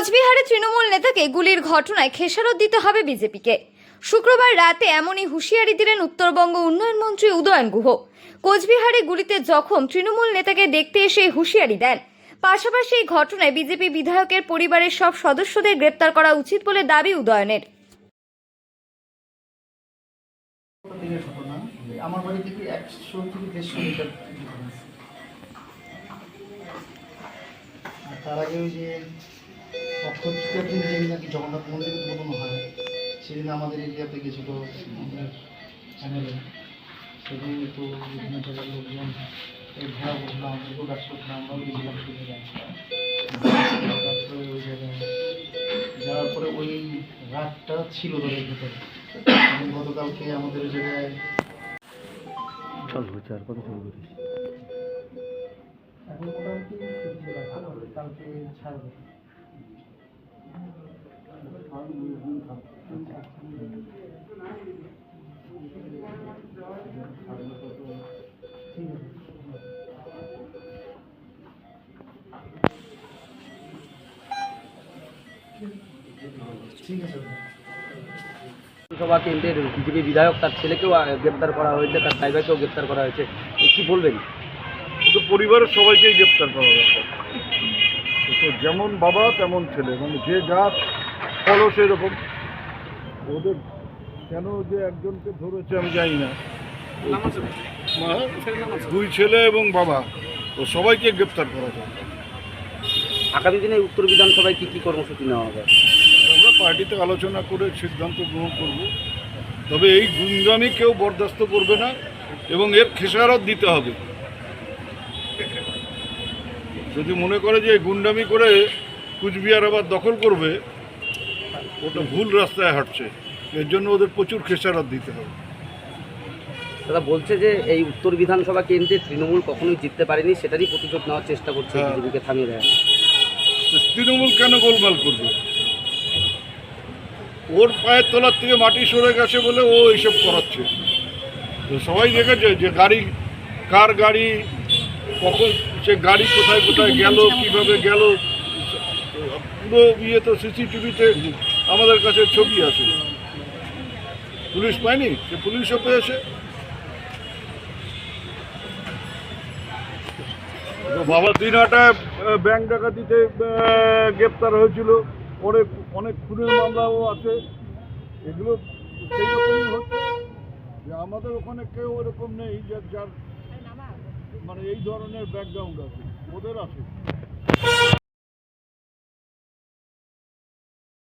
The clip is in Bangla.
কোচবিহারে তৃণমূল নেতাকে গুলির ঘটনায় খেসারত দিতে হবে বিজেপিকে। শুক্রবার রাতে এমনই হুঁশিয়ারি দিলেন উত্তরবঙ্গ উন্নয়ন মন্ত্রী উদয়ন গুহ। কোচবিহারে গুলিতে জখম তৃণমূল নেতাকে দেখতে এসে হুঁশিয়ারি দেন। পাশাপাশি এই ঘটনায় বিজেপি বিধায়কের পরিবারের সব সদস্যদের গ্রেপ্তার করা উচিত বলে দাবি উদয়নের। তার আগে ওই যে অক্ষর তৃতীয় দিন যেদিন নাকি জগন্নাথ মন্দির উদ্বোধন হয় সেদিন আমাদের এরিয়াতে গেছিল চ্যানেলে সেদিন তো বিভিন্ন জায়গার লোকজন এই ঘোরা করলাম এগুলো কাজ আমরাও গেছিলাম সেই তারপরে ওই জায়গায় যাওয়ার পরে ওই রাতটা ছিল তাদের ভেতরে। গতকালকে আমাদের ওই জায়গায় চল হচ্ছে আর কত শুরু করিস? এখন মোটামুটি কালকে ছাড়বে। সভা কেন্দ্রের বিজেপি বিধায়ক তার ছেলেকেও গ্রেপ্তার করা হয়েছে, তার ড্রাইভারকেও গ্রেপ্তার করা হয়েছে। কি বলবেন? কিন্তু পরিবারের সবাইকেই গ্রেপ্তার করা তো যেমন বাবা, তেমন ছেলে। মানে যে গাছ ফলও সেরকম। ওদের কেন যে একজনকে ধরেছে আমি জানি না। দুই ছেলে এবং বাবা তো সবাইকে গ্রেপ্তার করা দরকার আগামী দিনে উত্তর বিধানসভায় কি কি কর্মসূচি নেওয়া হবে? আমরা পার্টিতে আলোচনা করে সিদ্ধান্ত গ্রহণ করব। তবে এই গুন্ডামি কেউ বরদাস্ত করবে না এবং এর খেসারত দিতে হবে। যদি মনে করে যে গুন্ডামি করে কুচবিহার আবার দখল করবে ওটা ভুল রাস্তায় হাঁটছে। এর জন্য ওদের প্রচুর খেসারত দিতে হবে। দাদা বলছে যে এই উত্তর বিধানসভা কেন্দ্রে তৃণমূল কখনোই জিততে পারেনি সেটারই প্রতিশোধ নেওয়ার চেষ্টা করছে হ্যাঁ। বিজেপিকে থামিয়ে দেয় তৃণমূল কেন গোলমাল করবে? ওর পায়ের তলার থেকে মাটি সরে গেছে বলে ও এইসব করাচ্ছে। সবাই দেখেছে যে গাড়ি কার গাড়ি কখন সে গাড়ি কোথায় কোথায় গেল কীভাবে গেল পুরো ইয়ে তো সিসিটিভিতে আমাদের কাছে ছবি আছে। পুলিশ পায়নি? সে পুলিশও পেয়েছে। বাবা দিনহাটায় ব্যাংক ডাকাতিতে গ্রেপ্তার হয়েছিল। পরে অনেক খুনের মামলাও আছে। এগুলো সেই যে আমাদের ওখানে কেউ এরকম নেই যে যার মানে এই ধরনের ব্যাকগ্রাউন্ড আছে। ওদের আছে।